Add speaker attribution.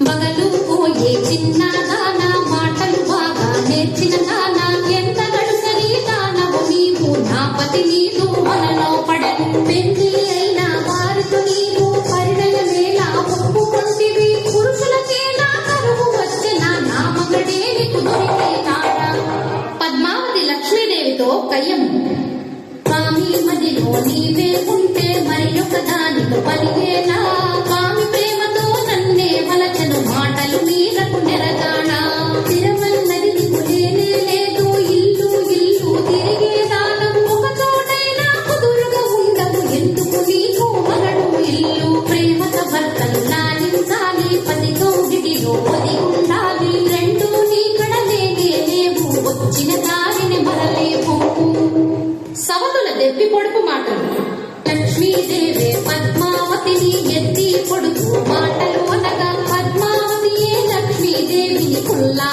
Speaker 1: మగలు పోయే చిన్నదాన మాటలు బాగా నేర్చిన దాన ఎంత గడుసరి దానవు నీవు నా పతి నీదు మనలో పడను పెంది అయినా వారితో నీవు పరిణయమేలా ఒప్పు పొందివి పురుషులకే నా కరువు వచ్చిన నా మగడే నీకు దొరికే తాట. పద్మావతి లక్ష్మీదేవితో కయ్యం స్వామి మదిలో నీవే ఉంటే మరి ఒక దానితో పలిగే ఎత్తి పొడుపు మాటలు. లక్ష్మీదేవే పద్మావతిని ఎత్తి పొడుపు మాటలు అనగా పద్మావతియే లక్ష్మీదేవిని కుల్లా